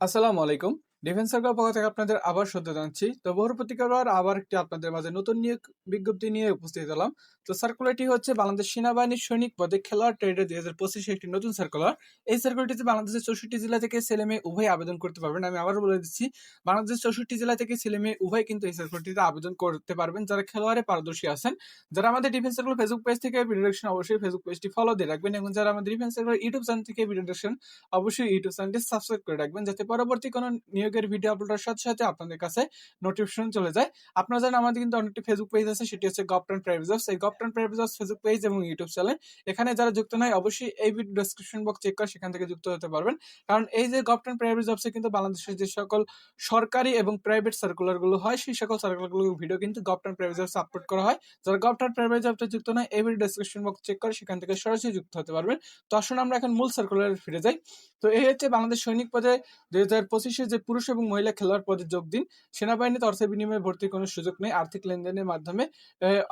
আসসালামু আলাইকুম। Defence circle পক্ষ থেকে আপনাদের আবার সত্য জানাচ্ছি তো বহুর প্রতিকার আবার একটি আপনাদের মাঝে নতুন নিয়োগ বিজ্ঞপ্তি নিয়ে উপস্থিত হলাম। তো সার্কুলারটি হচ্ছে বাংলাদেশ সেনাবাহিনীর সৈনিক পদে খেলোয়াড় দুই হাজার পঁচিশে একটি নতুন সার্কুলার এই সার্কুলারটিতে বাংলাদেশের চৌষট্টি জেলা থেকে ছেলে মেয়ে উভয় আবেদন করতে পারবেন। আমি আবার বলে দিচ্ছি, বাংলাদেশের চৌষট্টি জেলা থেকে ছেলে মেয়ে উভয় কিন্তু এই সার্কুলারটিতে আবেদন করতে পারবেন। যারা খেলোয়াড়ে পারদর্শী আছেন, যারা আমাদের ডিফেন্স সার্কুলার ফেসবুক পেজ থেকে অবশ্যই ফেসবুক পেজটি ফলো দিয়ে রাখবেন এবং যারা আমাদের ডিফেন্স ইউটিউব চ্যানেল থেকে অবশ্যই ইউটিউব চ্যানেলটি সাবস্ক্রাইব করে রাখবেন, যাতে পরবর্তী কোনো নিয়োগের ভিডিও আপলোডের সাথে সাথে আপনাদের কাছে নোটিফিকেশন চলে যায়। আপনারা জানেন আমাদের কিন্তু অনেকটি ফেসবুক পেজ আছে, সেটি হচ্ছে গভর্ন প্রাইভেট এই গভর্ন প্রাইভেট ফেসবুক পেজ এবং ইউটিউব চ্যানেল এখানে যারা যুক্ত নয় অবশ্যই এই ভিডিও ডেসক্রিপশন বক্স চেক করে সেখান থেকে যুক্ত হতে পারবেন। কারণ এই যে গভর্ন প্রাইভেট কিন্তু বাংলাদেশের যে সকল সরকারি এবং প্রাইভেট সার্কুলারগুলো হয়, সেই সকল সার্কুলারগুলো ভিডিও কিন্তু গভর্ন প্রাইভেট আপলোড করা হয়। যারা গভর্ন প্রাইভেট জবসে যুক্ত নয় এই ভিডিও ডেসক্রিপশন বক্স চেক করে সেখান থেকে সরাসরি যুক্ত হতে পারবেন। তো আসুন আমরা এখন মূল সার্কুলারে ফিরে যাই। তো এই হচ্ছে বাংলাদেশ সৈনিক পদে দুই হাজার পঁচিশে যে পুরুষ এবং মহিলা খেলোয়াড় পদে যোগ দিন। সেনাবাহিনীতে অর্থ বিনিময়ে ভর্তির কোনো সুযোগ নেই। আর্থিক লেনদেনের মাধ্যমে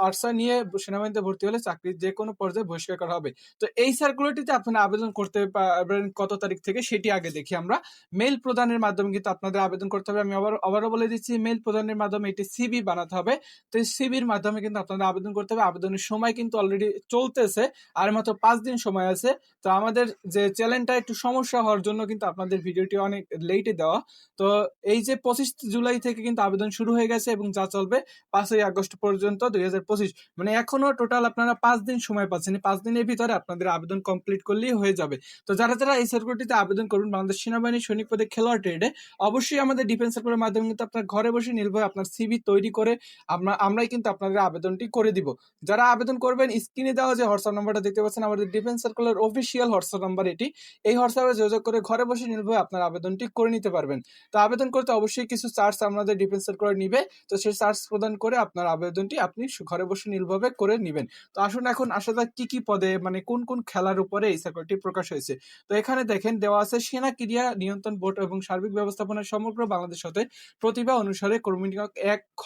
আর্সা নিয়ে সেনাবাহিনীতে ভর্তি হলে চাকরির যে কোনো পর্যায়ে বহিষ্কার করা হবে। তো এই সার্কুলারটিতে আপনারা আবেদন করতে পারবেন কত তারিখ থেকে সেটি আগে দেখি আমরা। মেল প্রদানের মাধ্যমে কিন্তু আপনাদের আবেদন করতে হবে। আমি আবার, আবারও বলে দিচ্ছি মেল প্রদানের মাধ্যমে এটি সিবি বানাতে হবে। তো সিবির মাধ্যমে কিন্তু আপনাদের আবেদন করতে হবে। আবেদনের সময় কিন্তু অলরেডি চলতেছে। আর মাত্র পাঁচ দিন সময় আছে। তো আমাদের যে চ্যানেলটা একটু সমস্যা হওয়ার জন্য কিন্তু আপনাদের ভিডিওটি অনেক লেটে দেওয়া। তো এই যে পঁচিশ জুলাই থেকে কিন্তু আবেদন শুরু হয়ে গেছে এবং যা চলবে পাঁচই আগস্ট পর্যন্ত দুই হাজার পঁচিশ। মানে এখনও টোটাল আপনারা পাঁচ দিন সময় পাচ্ছেন। পাঁচ দিনের ভিতরে আপনাদের আবেদন কমপ্লিট করলেই হয়ে যাবে। তো যারা যারা এই সার্কুলারটিতে আবেদন করবেন, বাংলাদেশ সেনাবাহিনী সৈনিক পদে খেলোয়াড় ট্রেডে অবশ্যই আমাদের ডিফেন্স সার্কুলার মাধ্যমে কিন্তু আপনার ঘরে বসে নির্ভয় আপনার সিবি তৈরি করে আমরা, আমরাই কিন্তু আপনাদের আবেদনটি করে দিব। যারা আবেদন করবেন স্ক্রিনে দেওয়া যে হোয়াটসঅ্যাপ নাম্বারটা দেখতে পাচ্ছেন, আমাদের defence circular official WhatsApp number এটি। এই হোয়াটসঅ্যাপে যোগাযোগ করে ঘরে বসে নির্ভয় আপনার আবেদনটি করে নিতে পারবেন। তো আবেদন করতে অবশ্যই কিছু চার্জ আমাদের ডিফেন্স সার্কুলার নিবে। তো সেই চার্জ প্রদান করে আপনার আবেদনটি আপনি ঘরে বসে নির্ভরভাবে করে নেবেন। তো আসুন এখন আসা যাক কি কি পদে মানে কোন কোন খেলার উপরে এই সার্কুলারটি প্রকাশ হয়েছে। তো এখানে দেখেন দেওয়া আছে সেনা ক্রিয়া নিয়ন্ত্রণ বোর্ড এবং সার্বিক ব্যবস্থাপনার সমগ্র বাংলাদেশ হতে প্রতিভা অনুসারে কর্মী এক খ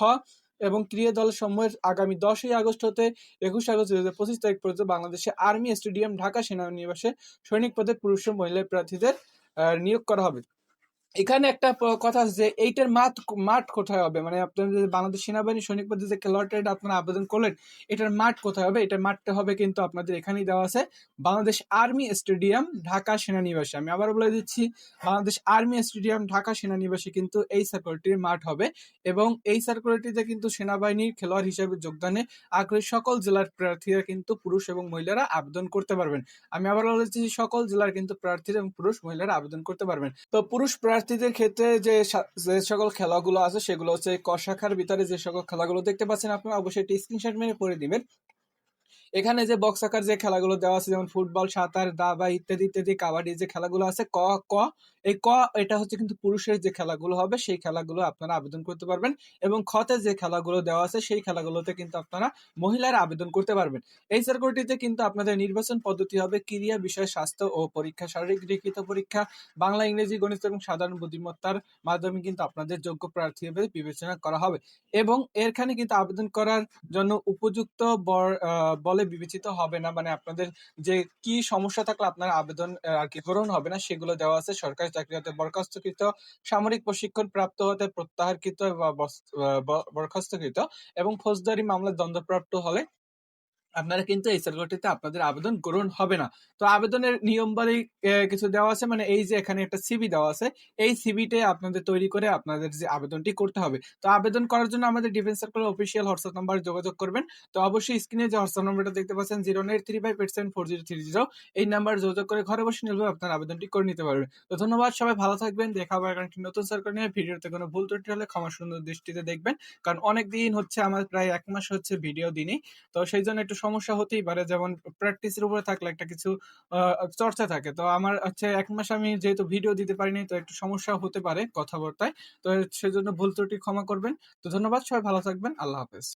এবং ক্রিয়া দল সমূহের আগামী দশই আগস্ট হতে একুশ আগস্ট দুই হাজার পঁচিশ তারিখ পর্যন্ত বাংলাদেশে আর্মি স্টেডিয়াম ঢাকা সেনানিবাসে সৈনিক পদে পুরুষ ও মহিলা প্রার্থীদের নিয়োগ করা হবে। এখানে একটা কথা আছে যে, এইটার মাঠ মাঠ কোথায় হবে? মানে আপনার যে বাংলাদেশ সেনাবাহিনী সৈনিক পদে যে লটারিটা আপনারা আবেদন করলেন, এটার মাঠ কোথায় হবে? এটার মাঠটা হবে কিন্তু আপনাদের এখানেই দেওয়া আছে, বাংলাদেশ আর্মি স্টেডিয়াম, ঢাকা সেনানিবাসে। আমি আবার বলে দিচ্ছি, বাংলাদেশ আর্মি স্টেডিয়াম, ঢাকা সেনানিবাসে কিন্তু এই সার্কুলারটির মাঠ হবে এবং এই সার্কুলারটিতে কিন্তু সেনাবাহিনীর খেলোয়াড় হিসেবে যোগদানে আগ্রহী সকল জেলার প্রার্থীরা কিন্তু পুরুষ এবং মহিলারা আবেদন করতে পারবেন। আমি আবার বলে দিচ্ছি সকল জেলার কিন্তু প্রার্থীরা এবং পুরুষ মহিলারা আবেদন করতে পারবেন। তো পুরুষ প্রার্থী প্রার্থীদের ক্ষেত্রে যে যে সকল খেলাগুলো আছে সেগুলো হচ্ছে ক শাখার ভিতরে যে সকল খেলাগুলো দেখতে পাচ্ছেন আপনি অবশ্যই একটি স্ক্রিনশট মেরে করে দিবেন। এখানে যে বক্স আকার যে খেলাগুলো দেওয়া আছে, যেমন ফুটবল, সাঁতার, দাবা ইত্যাদি ইত্যাদি, কাবাডি যে খেলাগুলো আছে, ক ক এই ক, এটা হচ্ছে কিন্তু পুরুষের যে খেলাগুলো হবে, সেই খেলাগুলো আপনারা আবেদন করতে পারবেন এবং খতে যে খেলাগুলো দেওয়া আছে, সেই খেলাগুলোতে কিন্তু আপনারা মহিলারা আবেদন করতে পারবেন। এই সার্কুলটিতে কিন্তু আপনাদের নির্বাচন পদ্ধতি হবে ক্রিয়া বিষয় স্বাস্থ্য ও পরীক্ষা, শারীরিক লিখিত পরীক্ষা, বাংলা, ইংরেজি, গণিত এবং সাধারণ বুদ্ধিমত্তার মাধ্যমে কিন্তু আপনাদের যোগ্য প্রার্থী হিসেবে বিবেচনা করা হবে এবং এখানে কিন্তু আবেদন করার জন্য উপযুক্ত বলে বিবেচিত হবে না। মানে আপনাদের যে কি সমস্যা থাকলে আপনার আবেদন আর কি গ্রহণ হবে না, সেগুলো দেওয়া আছে সরকারি চাকরি হতে বরখাস্তকৃত, সামরিক প্রশিক্ষণ প্রাপ্ত হতে প্রত্যাহারকৃত বা বরখাস্তকৃত এবং ফৌজদারি মামলায় দণ্ডপ্রাপ্ত হলে আপনারা কিন্তু এই সার্কুলারটিতে আপনাদের আবেদন গ্রহণ হবে না। তো আবেদনের নিয়ম বাড়ি কিছু দেওয়া আছে মানে এই যে এখানে একটা সিবি দেওয়া আছে, এই সিবিটে আপনাদের তৈরি করে আপনাদের যে আবেদনটি করতে হবে। তো আবেদন করার জন্য আমাদের defence circular official WhatsApp number যোগাযোগ করবেন। তো অবশ্যই স্ক্রিনে যে হোয়াটসঅ্যাপ নাম্বারটা দেখতে পাচ্ছেন, zero eight three five eight seven four zero three zero, এই নাম্বার যোগাযোগ করে ঘরে বসে নিলে আপনার আবেদনটি করে নিতে পারবেন। তো ধন্যবাদ, সবাই ভালো থাকবেন, দেখা হবে একটি নতুন সার্কুলার নিয়ে। ভিডিওতে কোনো ভুল ত্রুটি হলে ক্ষমা সুন্দর দৃষ্টিতে দেখবেন, কারণ অনেক দিন হচ্ছে, আমার প্রায় এক মাস হচ্ছে ভিডিও দিনই তো সেই জন্য একটু সমস্যা হতেই পারে। যেমন প্র্যাকটিসের উপরে থাকলে একটা কিছু চর্চা থাকে। তো আমার হচ্ছে এক মাস আমি যেহেতু ভিডিও দিতে পারিনি, তো একটু সমস্যা হতে পারে কথাবার্তায়। তো সেজন্য ভুল ত্রুটি ক্ষমা করবেন। তো ধন্যবাদ, সবাই ভালো থাকবেন। আল্লাহ হাফেজ।